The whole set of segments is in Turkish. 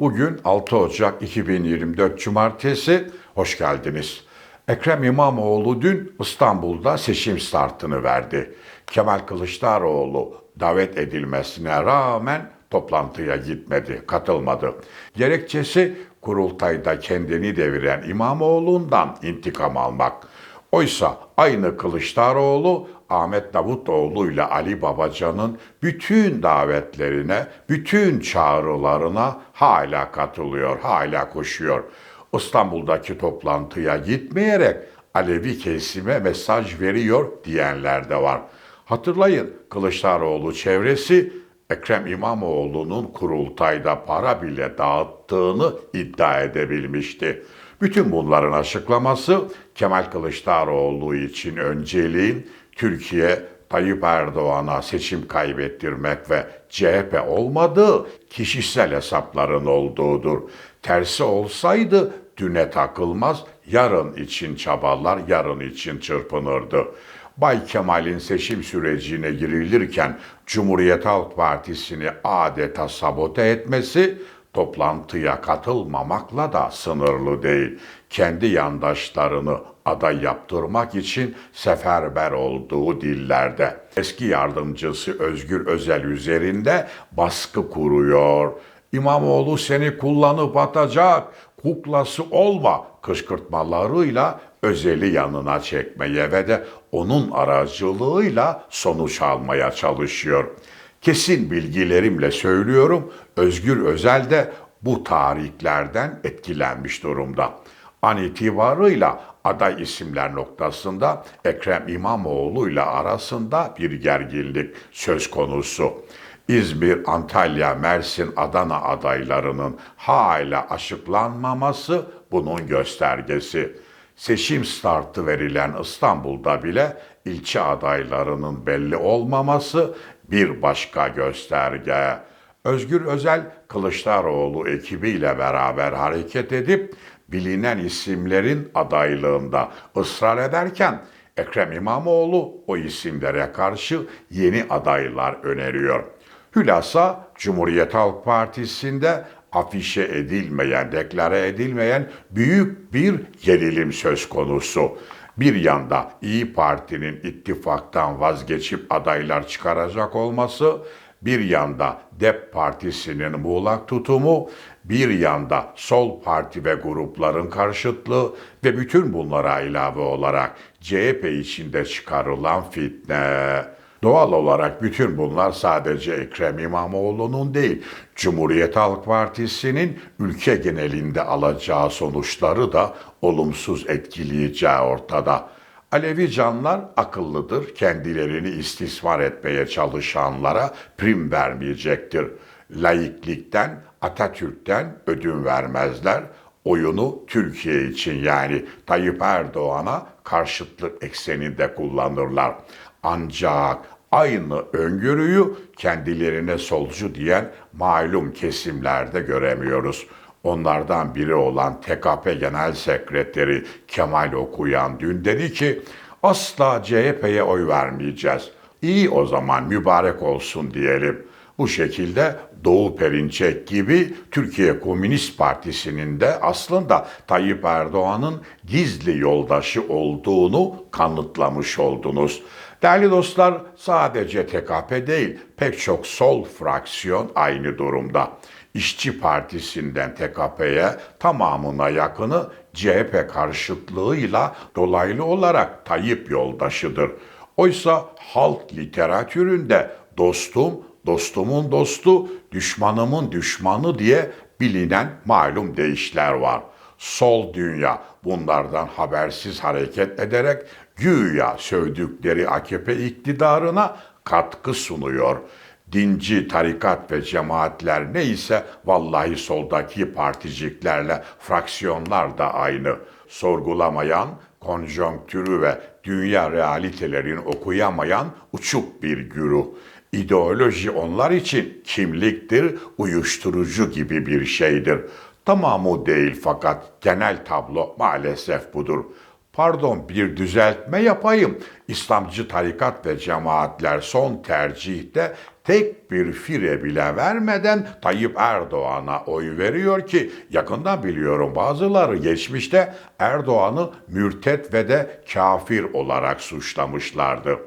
Bugün 6 Ocak 2024 Cumartesi. Hoş geldiniz. Ekrem İmamoğlu dün İstanbul'da seçim startını verdi. Kemal Kılıçdaroğlu davet edilmesine rağmen toplantıya gitmedi, katılmadı. Gerekçesi kurultayda kendini deviren İmamoğlu'ndan intikam almak. Oysa aynı Kılıçdaroğlu Ahmet Davutoğlu ile Ali Babacan'ın bütün davetlerine, bütün çağrılarına hala katılıyor, hala koşuyor. İstanbul'daki toplantıya gitmeyerek Alevi kesime mesaj veriyor diyenler de var. Hatırlayın Kılıçdaroğlu çevresi Ekrem İmamoğlu'nun kurultayda para bile dağıttığını iddia edebilmişti. Bütün bunların açıklaması Kemal Kılıçdaroğlu için önceliğin Türkiye Tayyip Erdoğan'a seçim kaybettirmek ve CHP olmadığı kişisel hesapların olduğudur. Tersi olsaydı düne takılmaz, yarın için çabalar, yarın için çırpınırdı. Bay Kemal'in seçim sürecine girilirken Cumhuriyet Halk Partisi'ni adeta sabote etmesi toplantıya katılmamakla da sınırlı değil. Kendi yandaşlarını aday yaptırmak için seferber olduğu dillerde. Eski yardımcısı Özgür Özel üzerinde baskı kuruyor. İmamoğlu seni kullanıp atacak, kuklası olma kışkırtmalarıyla Özel'i yanına çekmeye ve de onun aracılığıyla sonuç almaya çalışıyor. Kesin bilgilerimle söylüyorum, Özgür Özel de bu tarihlerden etkilenmiş durumda. An itibarıyla aday isimler noktasında Ekrem İmamoğlu ile arasında bir gerginlik söz konusu. İzmir, Antalya, Mersin, Adana adaylarının hala açıklanmaması bunun göstergesi. Seçim startı verilen İstanbul'da bile ilçe adaylarının belli olmaması bir başka gösterge. Özgür Özel Kılıçdaroğlu ekibiyle beraber hareket edip bilinen isimlerin adaylığında ısrar ederken Ekrem İmamoğlu o isimlere karşı yeni adaylar öneriyor. Hülasa Cumhuriyet Halk Partisi'nde afişe edilmeyen, deklare edilmeyen büyük bir gerilim söz konusu. Bir yanda İyi Parti'nin ittifaktan vazgeçip adaylar çıkaracak olması, bir yanda DEP Partisi'nin muğlak tutumu, bir yanda sol parti ve grupların karşıtlığı ve bütün bunlara ilave olarak CHP içinde çıkarılan fitne. Doğal olarak bütün bunlar sadece Ekrem İmamoğlu'nun değil, Cumhuriyet Halk Partisi'nin ülke genelinde alacağı sonuçları da olumsuz etkileyeceği ortada. Alevi canlar akıllıdır, kendilerini istismar etmeye çalışanlara prim vermeyecektir. Laiklikten, Atatürk'ten ödün vermezler, oyunu Türkiye için yani Tayyip Erdoğan'a karşıtlık ekseninde kullanırlar. Ancak aynı öngörüyü kendilerine solcu diyen malum kesimlerde göremiyoruz. Onlardan biri olan TKP Genel Sekreteri Kemal Okuyan dün dedi ki asla CHP'ye oy vermeyeceğiz. İyi o zaman mübarek olsun diyelim. Bu şekilde Doğu Perinçek gibi Türkiye Komünist Partisi'nin de aslında Tayyip Erdoğan'ın gizli yoldaşı olduğunu kanıtlamış oldunuz. Değerli dostlar sadece TKP değil pek çok sol fraksiyon aynı durumda. İşçi Partisi'nden TKP'ye tamamına yakını CHP karşıtlığıyla dolaylı olarak Tayyip yoldaşıdır. Oysa halk literatüründe dostum, dostumun dostu, düşmanımın düşmanı diye bilinen malum deyişler var. Sol dünya bunlardan habersiz hareket ederek güya sövdükleri AKP iktidarına katkı sunuyor. Dinci, tarikat ve cemaatler neyse vallahi soldaki particiklerle fraksiyonlar da aynı. Sorgulamayan, konjonktürü ve dünya realitelerini okuyamayan uçuk bir güruh. İdeoloji onlar için kimliktir, uyuşturucu gibi bir şeydir. Tamamı değil fakat genel tablo maalesef budur. Pardon bir düzeltme yapayım. İslamcı tarikat ve cemaatler son tercihte tek bir fire bile vermeden Tayyip Erdoğan'a oy veriyor ki yakından biliyorum bazıları geçmişte Erdoğan'ı mürtet ve de kafir olarak suçlamışlardı.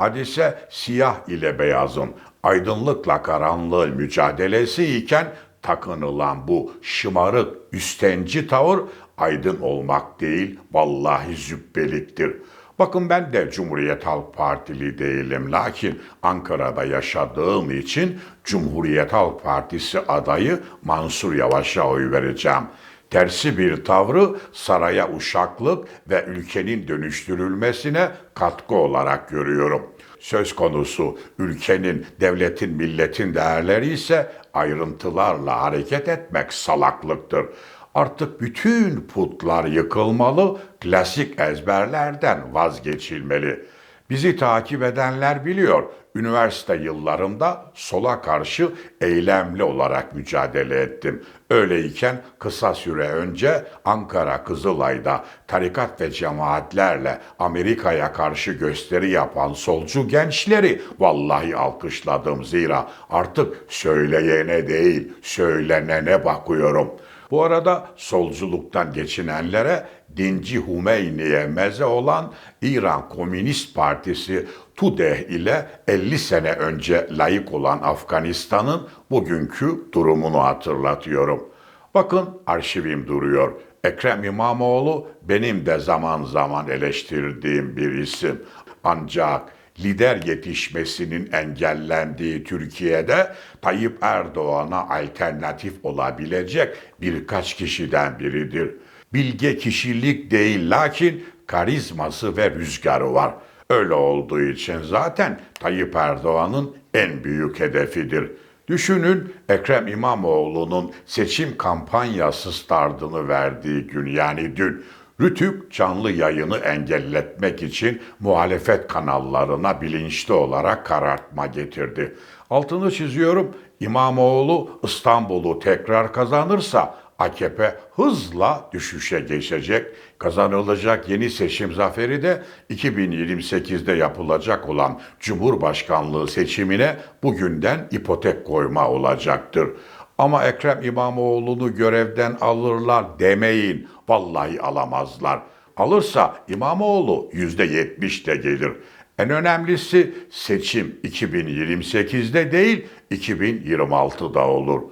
Hadise siyah ile beyazın, aydınlıkla karanlığın mücadelesi iken takınılan bu şımarık, üstenci tavır aydın olmak değil, vallahi zübbeliktir. Bakın ben de Cumhuriyet Halk Partili değilim. Lakin Ankara'da yaşadığım için Cumhuriyet Halk Partisi adayı Mansur Yavaş'a oy vereceğim. Tersi bir tavrı saraya uşaklık ve ülkenin dönüştürülmesine katkı olarak görüyorum. Söz konusu ülkenin, devletin, milletin değerleri ise ayrıntılarla hareket etmek salaklıktır. Artık bütün putlar yıkılmalı, klasik ezberlerden vazgeçilmeli. Bizi takip edenler biliyor. Üniversite yıllarımda sola karşı eylemli olarak mücadele ettim. Öyleyken kısa süre önce Ankara Kızılay'da tarikat ve cemaatlerle Amerika'ya karşı gösteri yapan solcu gençleri vallahi alkışladım zira artık söyleyene değil söylenene bakıyorum.'' Bu arada solculuktan geçinenlere dinci Hümeyni'ye meze olan İran Komünist Partisi TUDEH ile 50 sene önce layık olan Afganistan'ın bugünkü durumunu hatırlatıyorum. Bakın arşivim duruyor. Ekrem İmamoğlu benim de zaman zaman eleştirdiğim bir isim. Ancak lider yetişmesinin engellendiği Türkiye'de Tayyip Erdoğan'a alternatif olabilecek birkaç kişiden biridir. Bilge kişilik değil lakin karizması ve rüzgarı var. Öyle olduğu için zaten Tayyip Erdoğan'ın en büyük hedefidir. Düşünün Ekrem İmamoğlu'nun seçim kampanyası startını verdiği gün yani dün Rütük canlı yayını engelletmek için muhalefet kanallarına bilinçli olarak karartma getirdi. Altını çiziyorum İmamoğlu İstanbul'u tekrar kazanırsa AKP hızla düşüşe geçecek. Kazanılacak yeni seçim zaferi de 2028'de yapılacak olan Cumhurbaşkanlığı seçimine bugünden ipotek koyma olacaktır. Ama Ekrem İmamoğlu'nu görevden alırlar demeyin. Vallahi alamazlar. Alırsa İmamoğlu yüzde yetmiş de gelir. En önemlisi seçim 2028'de değil 2026'da olur.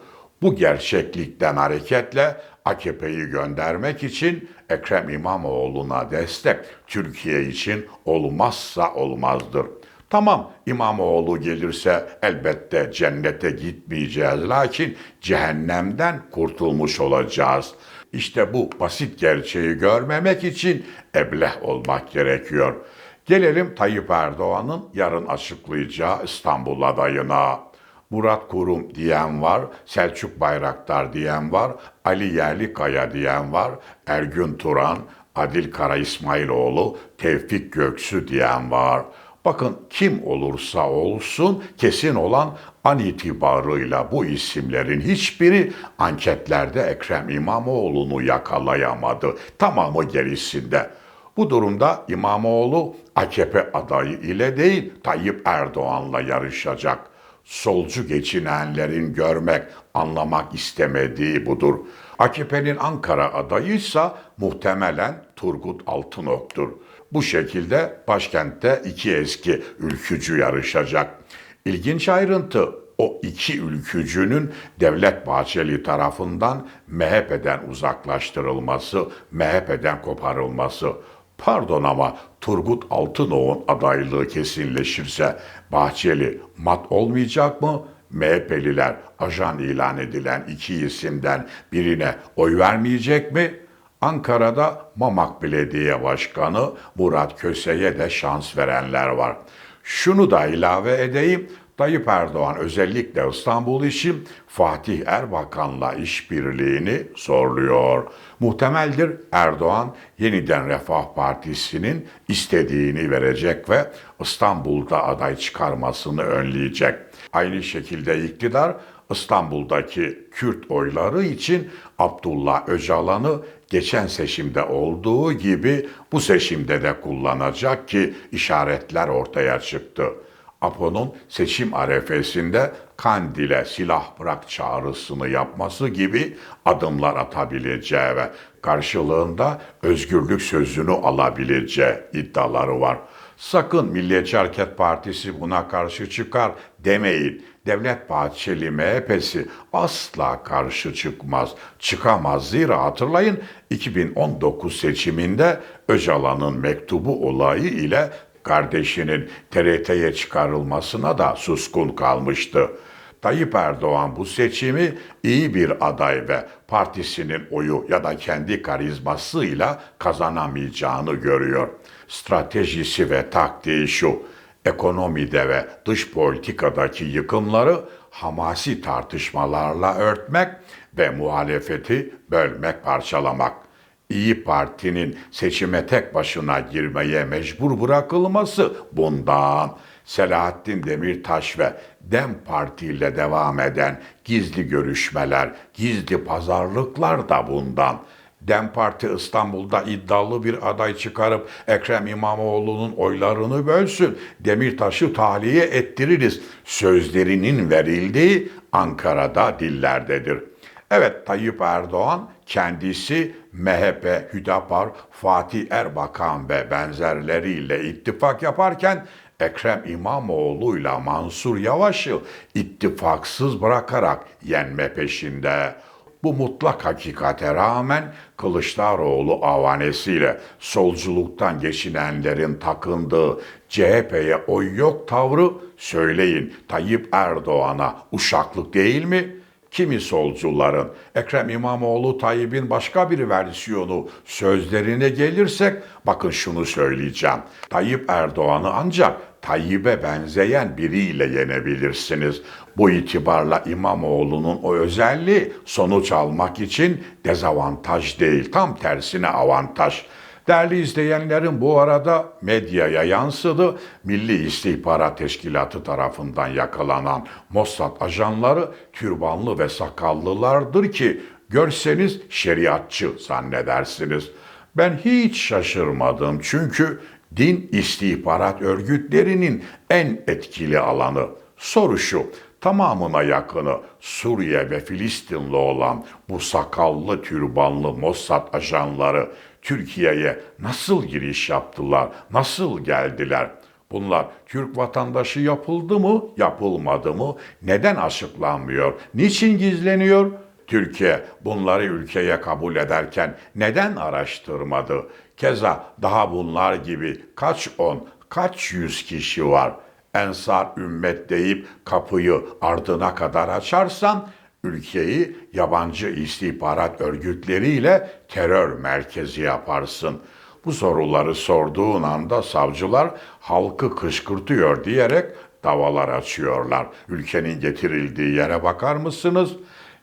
Bu gerçeklikten hareketle AKP'yi göndermek için Ekrem İmamoğlu'na destek Türkiye için olmazsa olmazdır. Tamam İmamoğlu gelirse elbette cennete gitmeyeceğiz lakin cehennemden kurtulmuş olacağız. İşte bu basit gerçeği görmemek için ebleh olmak gerekiyor. Gelelim Tayyip Erdoğan'ın yarın açıklayacağı İstanbul adayına. Murat Kurum diyen var, Selçuk Bayraktar diyen var, Ali Yerlikaya diyen var, Ergün Turan, Adil Kara İsmailoğlu, Tevfik Göksu diyen var. Bakın kim olursa olsun kesin olan an itibarıyla bu isimlerin hiçbiri anketlerde Ekrem İmamoğlu'nu yakalayamadı. Tamamı gerisinde. Bu durumda İmamoğlu AKP adayı ile değil Tayyip Erdoğan'la yarışacak. Solcu geçinenlerin görmek, anlamak istemediği budur. AKP'nin Ankara adayıysa muhtemelen Turgut Altınok'tur. Bu şekilde başkentte iki eski ülkücü yarışacak. İlginç ayrıntı o iki ülkücünün Devlet Bahçeli tarafından MHP'den uzaklaştırılması, MHP'den koparılması. Pardon ama Turgut Altınok'un adaylığı kesinleşirse Bahçeli mat olmayacak mı? MHP'liler ajan ilan edilen iki isimden birine oy vermeyecek mi? Ankara'da Mamak Belediye Başkanı Murat Köse'ye de şans verenler var. Şunu da ilave edeyim. Tayyip Erdoğan özellikle İstanbul için Fatih Erbakan'la işbirliğini zorluyor. Muhtemeldir Erdoğan yeniden Refah Partisi'nin istediğini verecek ve İstanbul'da aday çıkarmasını önleyecek. Aynı şekilde iktidar İstanbul'daki Kürt oyları için Abdullah Öcalan'ı geçen seçimde olduğu gibi bu seçimde de kullanacak ki işaretler ortaya çıktı. APO'nun seçim arefesinde Kandil'e silah bırak çağrısını yapması gibi adımlar atabileceği ve karşılığında özgürlük sözünü alabileceği iddiaları var. Sakın Milliyetçi Hareket Partisi buna karşı çıkar demeyin. Devlet Bahçeli MHP'si asla karşı çıkmaz. Çıkamaz zira hatırlayın 2019 seçiminde Öcalan'ın mektubu olayı ile kardeşinin TRT'ye çıkarılmasına da suskun kalmıştı. Tayyip Erdoğan bu seçimi iyi bir aday ve partisinin oyu ya da kendi karizmasıyla kazanamayacağını görüyor. Stratejisi ve taktiği şu, ekonomide ve dış politikadaki yıkımları hamasi tartışmalarla örtmek ve muhalefeti bölmek, parçalamak. İyi Parti'nin seçime tek başına girmeye mecbur bırakılması bundan. Selahattin Demirtaş ve DEM Parti ile devam eden gizli görüşmeler, gizli pazarlıklar da bundan. DEM Parti İstanbul'da iddialı bir aday çıkarıp Ekrem İmamoğlu'nun oylarını bölsün, Demirtaş'ı tahliye ettiririz sözlerinin verildiği Ankara'da dillerdedir. Evet Tayyip Erdoğan kendisi MHP, Hüdapar, Fatih Erbakan ve benzerleriyle ittifak yaparken Ekrem İmamoğlu ile Mansur Yavaş'ı ittifaksız bırakarak yenme peşinde. Bu mutlak hakikate rağmen Kılıçdaroğlu avanesiyle solculuktan geçinenlerin takındığı CHP'ye oy yok tavrı söyleyin Tayyip Erdoğan'a uşaklık değil mi? Kimi solcuların Ekrem İmamoğlu Tayyip'in başka bir versiyonu sözlerine gelirsek bakın şunu söyleyeceğim. Tayyip Erdoğan'ı ancak Tayyip'e benzeyen biriyle yenebilirsiniz. Bu itibarla İmamoğlu'nun o özelliği sonuç almak için dezavantaj değil, tam tersine avantaj. Değerli izleyenlerin bu arada medyaya yansıdı. Milli İstihbarat Teşkilatı tarafından yakalanan Mossad ajanları türbanlı ve sakallılardır ki görseniz şeriatçı zannedersiniz. Ben hiç şaşırmadım çünkü din istihbarat örgütlerinin en etkili alanı. Soru şu, tamamına yakını Suriye ve Filistinli olan bu sakallı türbanlı Mossad ajanları Türkiye'ye nasıl giriş yaptılar, nasıl geldiler? Bunlar Türk vatandaşı yapıldı mı, yapılmadı mı? Neden açıklanmıyor? Niçin gizleniyor? Türkiye bunları ülkeye kabul ederken neden araştırmadı? Keza daha bunlar gibi kaç on, kaç yüz kişi var? Ensar ümmet deyip kapıyı ardına kadar açarsan ülkeyi yabancı istihbarat örgütleriyle terör merkezi yaparsın. Bu soruları sorduğun anda savcılar halkı kışkırtıyor diyerek davalar açıyorlar. Ülkenin getirildiği yere bakar mısınız?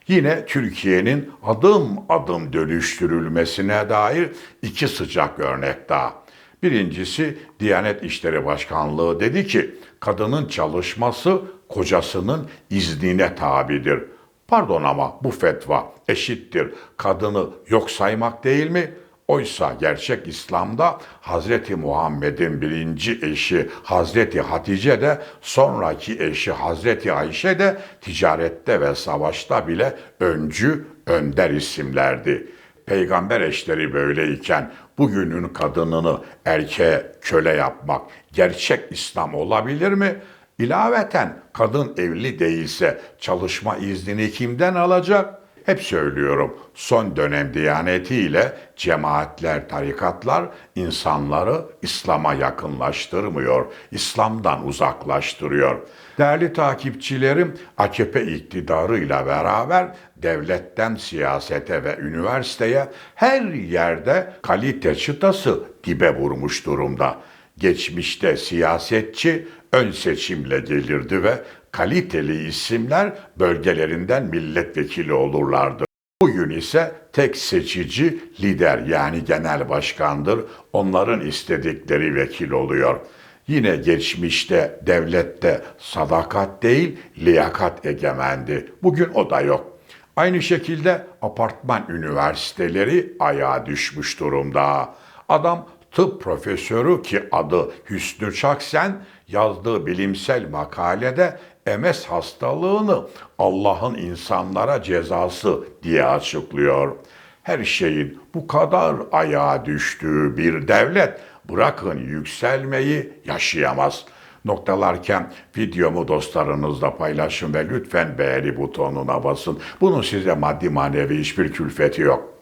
Yine Türkiye'nin adım adım dönüştürülmesine dair iki sıcak örnek daha. Birincisi Diyanet İşleri Başkanlığı dedi ki kadının çalışması kocasının iznine tabidir. Pardon ama bu fetva eşittir. Kadını yok saymak değil mi? Oysa gerçek İslam'da Hazreti Muhammed'in birinci eşi Hazreti Hatice de sonraki eşi Hazreti Ayşe de ticarette ve savaşta bile öncü, önder isimlerdi. Peygamber eşleri böyleyken bugünün kadınını erkeğe köle yapmak gerçek İslam olabilir mi? İlaveten kadın evli değilse çalışma iznini kimden alacak? Hep söylüyorum son dönem diyanetiyle cemaatler, tarikatlar insanları İslam'a yakınlaştırmıyor, İslam'dan uzaklaştırıyor. Değerli takipçilerim, AKP iktidarıyla beraber devletten siyasete ve üniversiteye her yerde kalite çıtası dibe vurmuş durumda. Geçmişte siyasetçi ön seçimle gelirdi ve kaliteli isimler bölgelerinden milletvekili olurlardı. Bugün ise tek seçici lider yani genel başkandır. Onların istedikleri vekil oluyor. Yine geçmişte devlette sadakat değil liyakat egemendi. Bugün o da yok. Aynı şekilde apartman üniversiteleri ayağa düşmüş durumda. Adam tıp profesörü ki adı Hüsnü Çaksen yazdığı bilimsel makalede MS hastalığını Allah'ın insanlara cezası diye açıklıyor. Her şeyin bu kadar ayağa düştüğü bir devlet bırakın yükselmeyi yaşayamaz. Noktalarken videomu dostlarınızla paylaşın ve lütfen beğeni butonuna basın. Bunun size maddi manevi hiçbir külfeti yok.